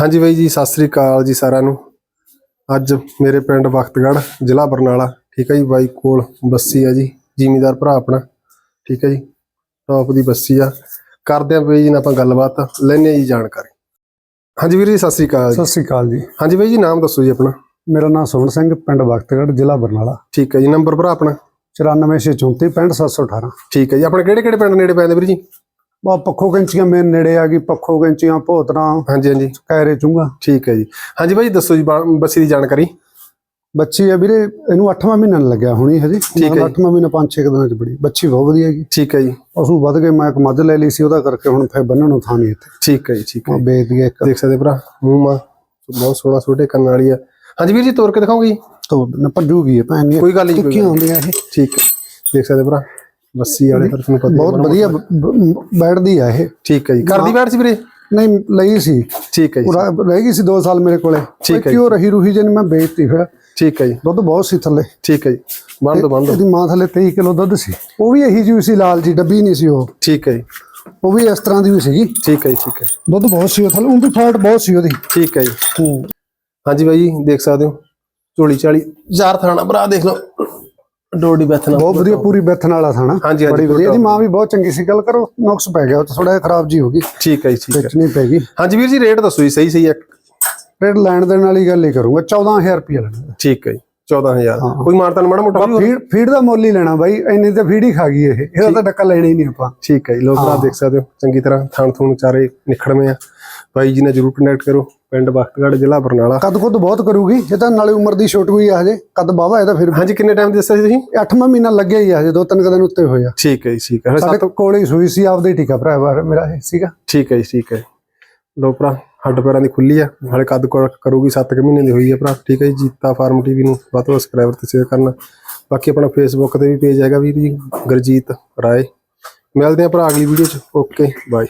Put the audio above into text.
ਹਾਂਜੀ ਬਾਈ ਜੀ ਸਤਿ ਸ੍ਰੀ ਅਕਾਲ ਜੀ ਸਾਰਿਆਂ ਨੂੰ। ਅੱਜ ਮੇਰੇ ਪਿੰਡ ਬਖਤਗੜ੍ਹ ਜ਼ਿਲ੍ਹਾ ਬਰਨਾਲਾ ਠੀਕ ਹੈ ਜੀ ਬਾਈ ਕੋਲ ਬੱਸੀ ਆ ਜੀ ਜ਼ਿਮੀਦਾਰ ਭਰਾ ਆਪਣਾ ਠੀਕ ਹੈ ਜੀ ਟੌਪ ਦੀ ਬੱਸੀ ਆ। ਕਰਦੇ ਆ ਬਾਈ ਜੀ ਨਾਲ ਆਪਾਂ ਗੱਲਬਾਤ ਲੈਣੇ ਜੀ ਜਾਣਕਾਰੀ। ਹਾਂਜੀ ਵੀਰ ਜੀ ਸਤਿ ਸ੍ਰੀ ਅਕਾਲ ਜੀ। ਸਤਿ ਸ੍ਰੀ ਅਕਾਲ ਜੀ। ਹਾਂਜੀ ਬਾਈ ਜੀ ਨਾਮ ਦੱਸੋ ਜੀ ਆਪਣਾ। ਮੇਰਾ ਨਾਮ ਸੋਹਣ ਸਿੰਘ ਪਿੰਡ ਵਕਤਗੜ੍ਹ ਜ਼ਿਲ੍ਹਾ ਬਰਨਾਲਾ। ਠੀਕ ਹੈ ਜੀ ਨੰਬਰ ਭਰਾ ਆਪਣਾ। 9434 65718 ਠੀਕ ਹੈ ਜੀ ਆਪਣੇ ਕਿਹੜੇ ਕਿਹੜੇ ਪਿੰਡ ਨੇੜੇ ਪੈਂਦੇ ਵੀਰ ਜੀ? ਬਾ ਪੱਖੋ ਕੈਂਚੀਆਂ ਮੇਰੇ ਨੇੜੇ ਆ ਗਈ ਪੱਖੋ ਕੈਂਚੀਆਂ ਭੋਤਰਾ ਹਾਂਜੀ ਹਾਂਜੀ। ਕੈਰੇ ਚੁੰਗਾ। ਠੀਕ ਹੈ ਜੀ। ਹਾਂਜੀ ਜੀ ਦੱਸੋ ਜੀ ਬਾ- ਬੱਸੀ ਦੀ ਜਾਣਕਾਰੀ। ਬੱਚੀ ਆ ਵੀਰੇ ਇਹਨੂੰ 8ਵਾਂ ਮਹੀਨਾ ਨੀ ਲੱਗਿਆ ਹੁਣੀ ਹਜੇ। ਠੀਕ ਹੈ ਜੀ। 8ਵਾਂ ਮਹੀਨਾ 5-6 ਦਿਨਾਂ ਚ ਬੜੀ। ਬੱਚੀ ਬਹੁਤ ਵਧੀਆ ਹੈਗੀ। ਠੀਕ ਹੈ ਜੀ। ਪਸ਼ੂ ਵੱਧ ਗਏ ਮੈਂ ਇੱਕ ਮੱਝ ਲੈ ਲਈ ਸੀ ਉਹਦਾ ਕਰਕੇ ਹੁਣ ਫੇਰ ਬੰਨਣ ਨੂੰ ਥਾਂ ਨਹੀਂ ਇੱਥੇ। ਠੀਕ ਹੈ ਜੀ ਠੀਕ ਹੈ ਵੇਚ ਦਈਏ ਇੱਕ। ਦੇਖ ਸਕਦੇ ਭਰਾ ਮੂੰਹ ਮਾ ਬਹੁਤ ਸੋਹਣਾ ਛੋਟੇ ਕੰਨ ਵਾਲੀ ਆ। ਹਾਂਜੀ ਵੀਰ ਜੀ ਤੋਰ ਕੇ ਦਿਖਾਓਗੇ ਜੀ? ਤੋਂ ਨਾ ਭੱਜੂਗੀ ਇਹ ਭੈਣ ਦੀ ਕੋਈ ਗੱਲ ਨਹੀਂ ਕੋਈ ਟਿੱਕੀਆਂ ਗੱਲ ਆਉਂਦੀਆਂ ਇਹ। ਨੀ। ਠੀਕ ਹੈ। ਦੇਖ ਸਕਦੇ ਭਰਾ। ਬੱਸੀ ਵਾਲੇ ਪਰ ਤੁਹਾਨੂੰ ਪਤਾ ਬਹੁਤ। ਵਧੀਆ ਬੈਠਦੀ ਆ ਇਹ। ਠੀਕ ਹੈ ਜੀ। ਕਰਦੀ ਬੈਠ ਸੀ ਵੀਰੇ? ਨਹੀਂ ਲਈ ਸੀ। ਠੀਕ ਹੈ ਜੀ। ਉਹ ਰਹਿ ਗਈ ਸੀ 2 ਸਾਲ ਮੇਰੇ ਕੋਲੇ। ਠੀਕ ਹੈ ਕਿਉਂ ਰਹੀ ਰੂਹੀ ਜਨ ਮੈਂ ਵੇਚਤੀ ਫਿਰ। ਠੀਕ ਹੈ ਜੀ। ਦੁੱਧ ਬਹੁਤ ਸੀ ਥੱਲੇ। ਠੀਕ ਹੈ ਜੀ। ਬੰਦ ਦੋ ਬੰਦ ਇਹਦੀ ਮਾਂ ਥੱਲੇ 23 ਕਿਲੋ ਦੁੱਧ ਸੀ। ਉਹ ਵੀ ਇਹੀ ਜਿਹੀ ਸੀ ਲਾਲ ਜੀ ਡੱਬੀ ਨਹੀਂ ਸੀ ਉਹ। ਠੀਕ ਹੈ ਜੀ। ਉਹ ਵੀ ਇਸ ਤਰ੍ਹਾਂ ਦੀ ਵੀ ਸੀਗੀ। ਠੀਕ ਹੈ ਜੀ ਠੀਕ ਹੈ। ਦੁੱਧ ਬਹੁਤ ਸੀ ਉਹ ਥੱਲੇ। ਉਹ ਵੀ ਫੈਟ ਬਹੁਤ ਸੀ ਉਹਦੀ। ਠੀਕ ਹੈ ਜੀ। ਹਾਂਜੀ ਬਾਈ ਜੀ ਦੇਖ ਸਕਦੇ ਹੋ। ਝੋਲੀ ਚਾਲੀ। ਚਾਰ ਥਾਣਾ ਭਰਾ ਦੇਖ ਲਓ। ਡੋਡੀ ਬੈਥਣਾ ਬਹੁਤ ਵਧੀਆ ਪੂਰੀ ਬੈਥਨ ਵਾਲਾ ਥਾਣਾ। ਹਾਂਜੀ ਹਾਂਜੀ ਬੜੀ ਵਧੀਆ। ਇਹਦੀ ਮਾਂ ਵੀ ਬਹੁਤ ਚੰਗੀ ਸੀ ਗੱਲ ਕਰੋ ਨੁਕਸ ਪੈ ਗਿਆ ਥੋੜਾ ਜਿਹਾ ਖਰਾਬ ਜੀ ਹੋ ਗਈ। ਠੀਕ ਹੈ ਜੀ ਠੀਕ ਹੈ ਨਹੀਂ ਪੈ ਗਈ। ਹਾਂਜੀ ਵੀਰ ਜੀ ਰੇਟ ਦੱਸੋ ਜੀ ਸਹੀ ਸਹੀ ਇੱਕ ਰੇਟ ਲੈਣ ਦੇਣ ਵਾਲੀ ਗੱਲ ਹੀ ਕਰੂੰਗਾ 14000 ਰੁਪਏ ਲੈਣਾ। ਠੀਕ ਹੈ ਜੀ 14000 ਕੋਈ ਮਾਰਤਾ ਮਾੜਾ ਮੋਟਾ? ਫੀਡ ਫੀਡ ਦਾ ਮੁੱਲ ਹੀ ਲੈਣਾ ਬਾਈ ਇੰਨੀ ਤੇ ਫੀਡ ਹੀ ਖਾ ਗਈ ਇਹ। ਇਹਦਾ ਤਾਂ ਟੱਕਾ ਲੈਣਾ ਹੀ ਨਹੀਂ ਆਪਾਂ। ਠੀਕ ਹੈ ਜੀ ਲੋਕ ਭਰਾ ਦੇਖ ਸਕਦੇ ਹੋ ਚੰਗੀ ਤਰ੍ਹਾਂ ਥਾਣ ਥੂਣ ਚਾਰੇ ਨਿਖੜਵੇਂ ਆ। ਬਾਈ ਜੀ ਨਾਲ ਜਰੂਰ ਕੰਟੈਕਟ ਕਰੋ। ਪਿੰਡ ਬਖਤਗੜ੍ਹ ਜ਼ਿਲ੍ਹਾ ਬਰਨਾਲਾ। ਕੱਦ ਖੁੱਦ ਬਹੁਤ ਕਰੂਗੀ ਇਹ ਤਾਂ ਨਾਲੇ ਉਮਰ ਦੀ ਛੋਟ ਹੋਈ ਆ ਹਜੇ। ਕੱਦ ਬਾਵਾ ਇਹਦਾ ਫਿਰ ਹਾਂਜੀ ਕਿੰਨੇ ਟਾਈਮ ਦੱਸਿਆ ਸੀ ਤੁਸੀਂ? 8ਵਾਂ ਮਹੀਨਾ ਲੱਗਿਆ ਹੀ ਆ ਹਜੇ ਦੋ ਤਿੰਨ ਕੁ ਦਿਨ ਉੱਤੇ ਹੋਏ ਆ ਠੀਕ ਹੈ ਜੀ ਠੀਕ ਹੈ। ਸਾਡੇ ਕੋਲੇ ਸੂਈ ਸੀ ਆਪਦੇ ਟੀਕਾ ਭਰਾ ਮੇਰਾ ਸੀਗਾ। ਠੀਕ ਹੈ ਜੀ ਠੀਕ ਹੈ। ਲੋ ਭਰਾ ਹੱਡ ਪੈਰਾਂ ਦੀ ਖੁੱਲੀ ਆ। ਹਾਲੇ ਕੱਦ ਕਰੂਗੀ 7 ਕੁ ਮਹੀਨੇ ਦੀ ਹੋਈ ਆ ਭਰਾ। ਠੀਕ ਹੈ ਜੀ ਜੀਤਾ ਫਾਰਮ ਟੀਵੀ ਨੂੰ ਵੱਧ ਤੋਂ ਸਬਸਕ੍ਰਾਈਬਰ ਤੇ ਸ਼ੇਅਰ ਕਰਨਾ। ਬਾਕੀ ਆਪਣਾ ਫੇਸਬੁੱਕ ਤੇ ਵੀ ਪੇਜ ਹੈਗਾ ਵੀਰ ਜੀ ਗੁਰਜੀਤ ਰਾਏ। ਮਿਲਦੇ ਆ ਭਰਾ ਅਗਲੀ ਵੀਡੀਓ ਚ। Okay bye